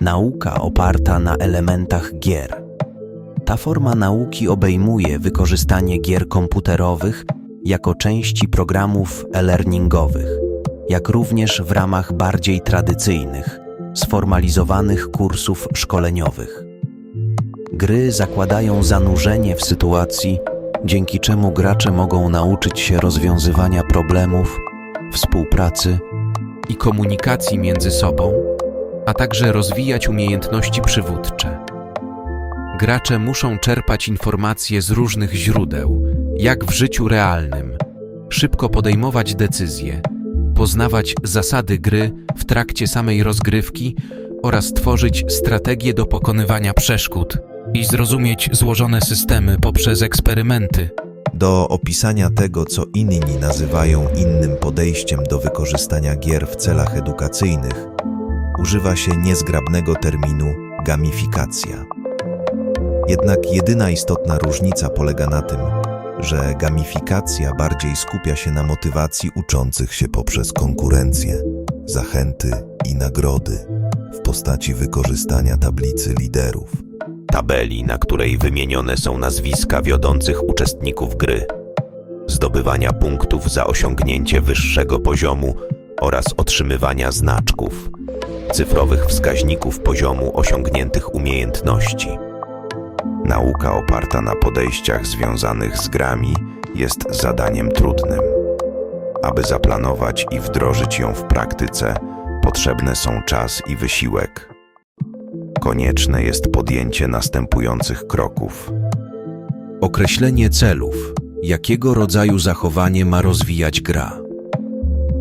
Nauka oparta na elementach gier. Ta forma nauki obejmuje wykorzystanie gier komputerowych jako części programów e-learningowych, jak również w ramach bardziej tradycyjnych, sformalizowanych kursów szkoleniowych. Gry zakładają zanurzenie w sytuacji, dzięki czemu gracze mogą nauczyć się rozwiązywania problemów, współpracy i komunikacji między sobą, a także rozwijać umiejętności przywódcze. Gracze muszą czerpać informacje z różnych źródeł, jak w życiu realnym, szybko podejmować decyzje, poznawać zasady gry w trakcie samej rozgrywki oraz tworzyć strategie do pokonywania przeszkód i zrozumieć złożone systemy poprzez eksperymenty. Do opisania tego, co inni nazywają innym podejściem do wykorzystania gier w celach edukacyjnych, używa się niezgrabnego terminu gamifikacja. Jednak jedyna istotna różnica polega na tym, że gamifikacja bardziej skupia się na motywacji uczących się poprzez konkurencję, zachęty i nagrody w postaci wykorzystania tablicy liderów. tabeli, na której wymienione są nazwiska wiodących uczestników gry, zdobywania punktów za osiągnięcie wyższego poziomu oraz otrzymywania znaczków, cyfrowych wskaźników poziomu osiągniętych umiejętności. Nauka oparta na podejściach związanych z grami jest zadaniem trudnym. Aby zaplanować i wdrożyć ją w praktyce, potrzebne są czas i wysiłek konieczne jest podjęcie następujących kroków. Określenie celów, jakiego rodzaju zachowanie ma rozwijać gra.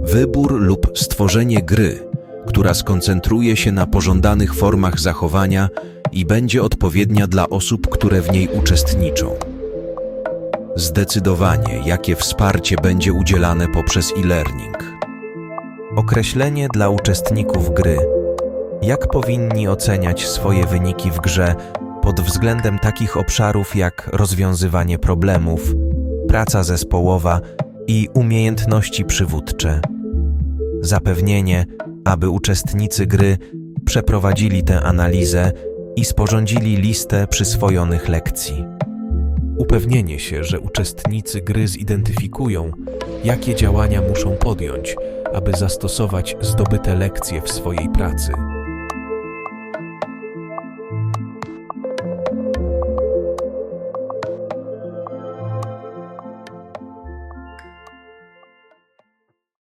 Wybór lub stworzenie gry, która skoncentruje się na pożądanych formach zachowania i będzie odpowiednia dla osób, które w niej uczestniczą. Zdecydowanie, jakie wsparcie będzie udzielane poprzez e-learning. Określenie dla uczestników gry. Jak powinni oceniać swoje wyniki w grze pod względem takich obszarów jak rozwiązywanie problemów, praca zespołowa i umiejętności przywódcze. Zapewnienie, aby uczestnicy gry przeprowadzili tę analizę i sporządzili listę przyswojonych lekcji. Upewnienie się, że uczestnicy gry zidentyfikują, jakie działania muszą podjąć, aby zastosować zdobyte lekcje w swojej pracy.